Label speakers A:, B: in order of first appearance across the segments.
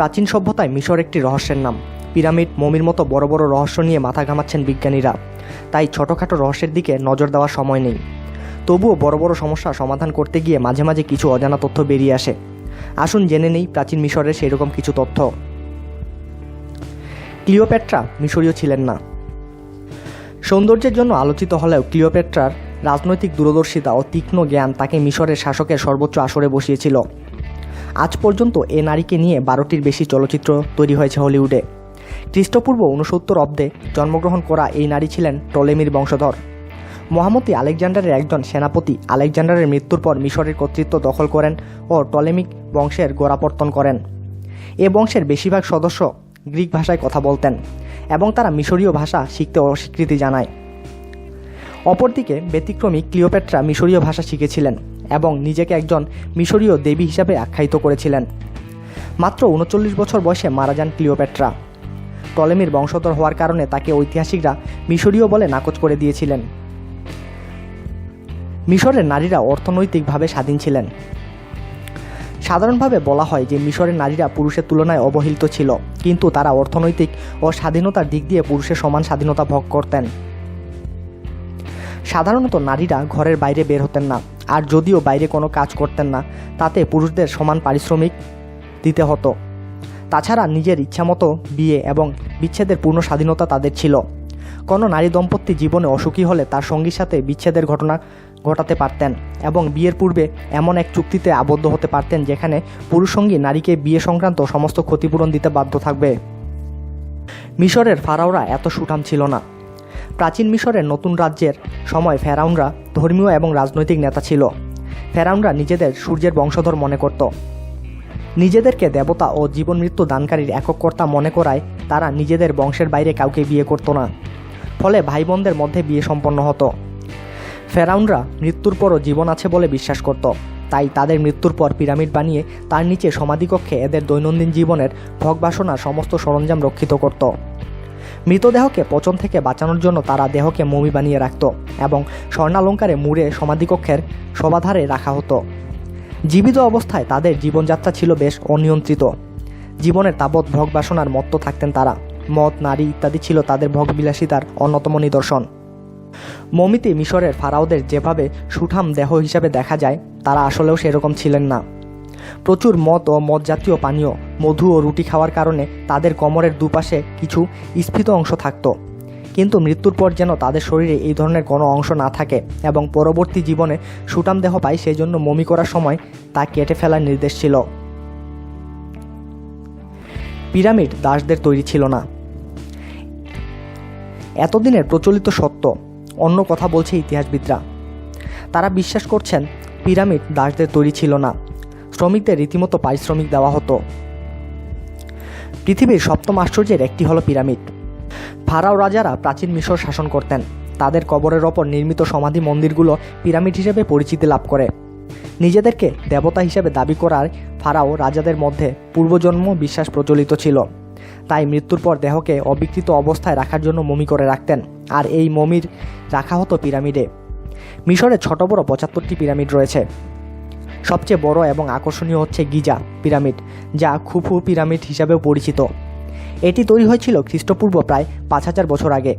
A: প্রাচীন সভ্যতায় মিশর একটি রহস্যের নাম। পিরামিড, মমির মতো বড় বড় রহস্য নিয়ে মাথা ঘামাচ্ছেন বিজ্ঞানীরা। তাই ছোটোখাটো রহস্যের দিকে নজর দেওয়ার সময় নেই। তবুও বড় বড় সমস্যা সমাধান করতে গিয়ে মাঝে মাঝে কিছু অজানা তথ্য বেরিয়ে আসে। আসুন জেনে নেই প্রাচীন মিশরের সেরকম কিছু তথ্য। ক্লিওপেট্রা মিশরীয় ছিলেন না। সৌন্দর্যের জন্য আলোচিত হলেও ক্লিওপেট্রার রাজনৈতিক দূরদর্শিতা ও তীক্ষ্ণ জ্ঞান তাকে মিশরের শাসকের সর্বোচ্চ আসরে বসিয়েছিল। আজ পর্যন্ত এ নারীকে নিয়ে বারোটির বেশি চলচ্চিত্র তৈরি হয়েছে হলিউডে। খ্রিস্টপূর্ব ঊনসত্তর অব্দে জন্মগ্রহণ করা এই নারী ছিলেন টলেমির বংশধর। মহামতি আলেকজান্ডারের একজন সেনাপতি আলেকজান্ডারের মৃত্যুর পর মিশরের কর্তৃত্ব দখল করেন ও টলেমিক বংশের গোড়াপত্তন করেন। এ বংশের বেশিরভাগ সদস্য গ্রিক ভাষায় কথা বলতেন এবং তারা মিশরীয় ভাষা শিখতে অস্বীকৃতি জানায়। অপরদিকে ব্যতিক্রমী ক্লিওপেট্রা মিশরীয় ভাষা শিখেছিলেন। এবং নিজেকে একজন মিশরীয় দেবী হিসাবে আখ্যায়িত করেছিলেন। মাত্র উনচল্লিশ বছর বয়সে মারা যান ক্লিওপেট্রা। টলেমির বংশধর হওয়ার কারণে তাকে ঐতিহাসিকরা মিশরীয় বলে নাকচ করে দিয়েছিলেন। মিশরের নারীরা অর্থনৈতিকভাবে স্বাধীন ছিলেন। সাধারণভাবে বলা হয় যে মিশরের নারীরা পুরুষের তুলনায় অবহেলিত ছিল, কিন্তু তারা অর্থনৈতিক ও স্বাধীনতার দিক দিয়ে পুরুষের সমান স্বাধীনতা ভোগ করতেন। সাধারণত নারীরা ঘরের বাইরে বের হতেন না আর যদিও বাইরে কোনো কাজ করতেন না, তাতে পুরুষদের সমান পারিশ্রমিক দিতে হতো। তাছাড়া নিজের ইচ্ছামতো বিয়ে এবং বিচ্ছেদের পূর্ণ স্বাধীনতা তাদের ছিল। কোনো নারী দম্পতি জীবনে অসুখী হলে তার সঙ্গীর সাথে বিচ্ছেদের ঘটনা ঘটাতে পারতেন এবং বিয়ের পূর্বে এমন এক চুক্তিতে আবদ্ধ হতে পারতেন যেখানে পুরুষ সঙ্গী নারীকে বিয়ে সংক্রান্ত সমস্ত ক্ষতিপূরণ দিতে বাধ্য থাকবে। মিশরের ফারাওরা এত সুঠাম ছিল না। প্রাচীন মিশরের নতুন রাজ্যের সময় ফেরাউনরা ধর্মীয় এবং রাজনৈতিক নেতা ছিল। ফেরাউনরা নিজেদের সূর্যের বংশধর মনে করত। নিজেদেরকে দেবতা ও জীবন মৃত্যু দানকারীর একক কর্তা মনে করায় তারা নিজেদের বংশের বাইরে কাউকে বিয়ে করত না। ফলে ভাই বোনদের মধ্যে বিয়ে সম্পন্ন হতো। ফেরাউনরা মৃত্যুর পরও জীবন আছে বলে বিশ্বাস করত। তাই তাদের মৃত্যুর পর পিরামিড বানিয়ে তার নিচে সমাধিকক্ষে এদের দৈনন্দিন জীবনের ভোগবাসনার সমস্ত সরঞ্জাম রক্ষিত করত। মৃতদেহকে পচন থেকে বাঁচানোর জন্য তারা দেহকে মমি বানিয়ে রাখত এবং স্বর্ণালঙ্কারে মুড়ে সমাধিকক্ষের সবাধারে রাখা হতো। জীবিত অবস্থায় তাদের জীবনযাত্রা ছিল বেশ অনিয়ন্ত্রিত। জীবনের তাবৎ ভোগবাসনার মত্ত থাকতেন তারা। মদ, নারী ইত্যাদি ছিল তাদের ভোগবিলাসিতার অন্যতম নিদর্শন। মমিতে মিশরের ফারাওদের যেভাবে সুঠাম দেহ হিসাবে দেখা যায়, তারা আসলেও সেরকম ছিলেন না। প্রচুর মদ ও মদ জাতীয় পানীয়, মধু ও রুটি খাওয়ার কারণে তাদের কোমরের দুপাশে কিছু স্ফীত অংশ থাকত। কিন্তু মৃত্যুর পর যেন তাদের শরীরে এই ধরনের কোনো অংশ না থাকে এবং পরবর্তী জীবনে সুটাম দেহ পায় সেই জন্য মমি করার সময় তা কেটে ফেলার নির্দেশ ছিল। পিরামিড দাসদের তৈরি ছিল না। এতদিনের প্রচলিত সত্য, অন্য কথা বলছে ইতিহাসবিদরা। তারা বিশ্বাস করছেন, পিরামিড দাসদের তৈরি ছিল না। শ্রমিকদের রীতিমতো পারিশ্রমিক দেওয়া হতো। পৃথিবীর সপ্তম আশ্চর্যের একটি হলো পিরামিড। ফারাও রাজারা প্রাচীন মিশর শাসন করতেন। তাদের কবরের ওপর নির্মিত সমাধি মন্দিরগুলো পিরামিড হিসেবে পরিচিতি লাভ করে। নিজেদেরকে দেবতা হিসেবে দাবি করার ফারাও রাজাদের মধ্যে পূর্বজন্ম বিশ্বাস প্রচলিত ছিল। তাই মৃত্যুর পর দেহকে অবিকৃত অবস্থায় রাখার জন্য মমি করে রাখতেন। আর এই মমির রাখা হতো পিরামিডে। মিশরে ছোট বড় পঁচাত্তরটি পিরামিড রয়েছে। সবচেয়ে বড় এবং আকর্ষণীয় হচ্ছে গিজা পিরামিড, যা খুফু পিরামিড হিসাবেও পরিচিত। এটি তৈরি হয়েছিল খ্রিস্টপূর্ব প্রায় পাঁচ হাজার বছর আগে।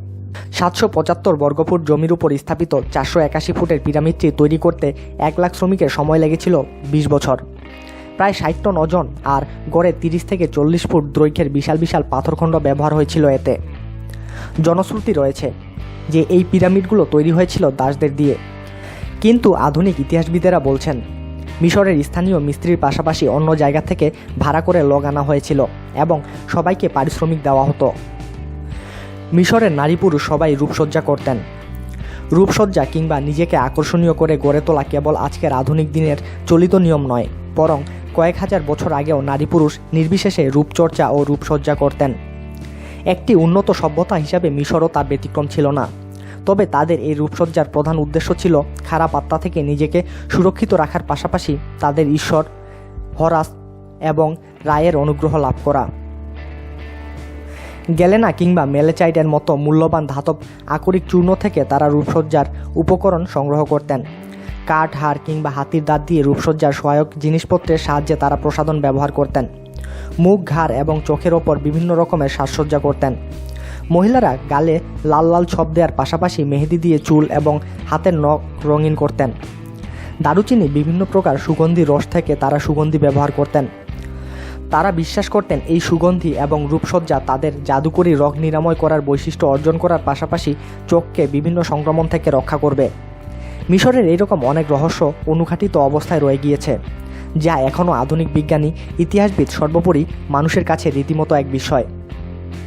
A: সাতশো পঁচাত্তর বর্গফুট জমির উপর স্থাপিত চারশো একাশি ফুটের পিরামিডটি তৈরি করতে এক লাখ শ্রমিকের সময় লেগেছিল বিশ বছর। প্রায় ষাট টন ওজন আর গড়ে তিরিশ থেকে চল্লিশ ফুট দৈর্ঘ্যের বিশাল বিশাল পাথরখণ্ড ব্যবহার হয়েছিল এতে। জনশ্রুতি রয়েছে যে এই পিরামিডগুলো তৈরি হয়েছিল দাসদের দিয়ে। কিন্তু আধুনিক ইতিহাসবিদেরা বলছেন মিশরের স্থানীয় মিস্ত্রির পাশাপাশি অন্য জায়গা থেকে ভাড়া করে লগ আনা হয়েছিল এবং সবাইকে পারিশ্রমিক দেওয়া হতো। মিশরের নারী পুরুষ সবাই রূপসজ্জা করতেন। রূপসজ্জা কিংবা নিজেকে আকর্ষণীয় করে গড়ে তোলা কেবল আজকের আধুনিক দিনের চলিত নিয়ম নয়, বরং কয়েক হাজার বছর আগেও নারী পুরুষ নির্বিশেষে রূপচর্চা ও রূপসজ্জা করতেন। একটি উন্নত সভ্যতা হিসাবে মিশরও তার ব্যতিক্রম ছিল না। তবে তাদের এই রূপসজ্জার প্রধান উদ্দেশ্য ছিল খারাপ আত্মা থেকে নিজেকে সুরক্ষিত রাখার পাশাপাশি তাদের ঈশ্বর, হরাস এবং রায়ের অনুগ্রহ লাভ করা। গ্যালেনা কিংবা মেলেচাইডের মতো মূল্যবান ধাতব আকরিক চূর্ণ থেকে তারা রূপসজ্জার উপকরণ সংগ্রহ করতেন। কাঠ, হাড় কিংবা হাতির দাঁত দিয়ে রূপসজ্জার সহায়ক জিনিসপত্রের সাহায্যে তারা প্রসাধন ব্যবহার করতেন। মুখ, ঘাড় এবং চোখের ওপর বিভিন্ন রকমের সাজসজ্জা করতেন। মহিলারা গালে লাল লাল ছপ দেওয়ার পাশাপাশি মেহেদি দিয়ে চুল এবং হাতের নখ রঙিন করতেন। দারুচিনি বিভিন্ন প্রকার সুগন্ধি রস থেকে তারা সুগন্ধি ব্যবহার করতেন। তারা বিশ্বাস করতেন এই সুগন্ধি এবং রূপসজ্জা তাদের জাদুকরী রোগ নিরাময় করার বৈশিষ্ট্য অর্জন করার পাশাপাশি চোখকে বিভিন্ন সংক্রমণ থেকে রক্ষা করবে। মিশরের এইরকম অনেক রহস্য অনুঘাটিত অবস্থায় রয়ে গিয়েছে, যা এখনও আধুনিক বিজ্ঞানী, ইতিহাসবিদ সর্বোপরি মানুষের কাছে রীতিমতো এক বিষয়।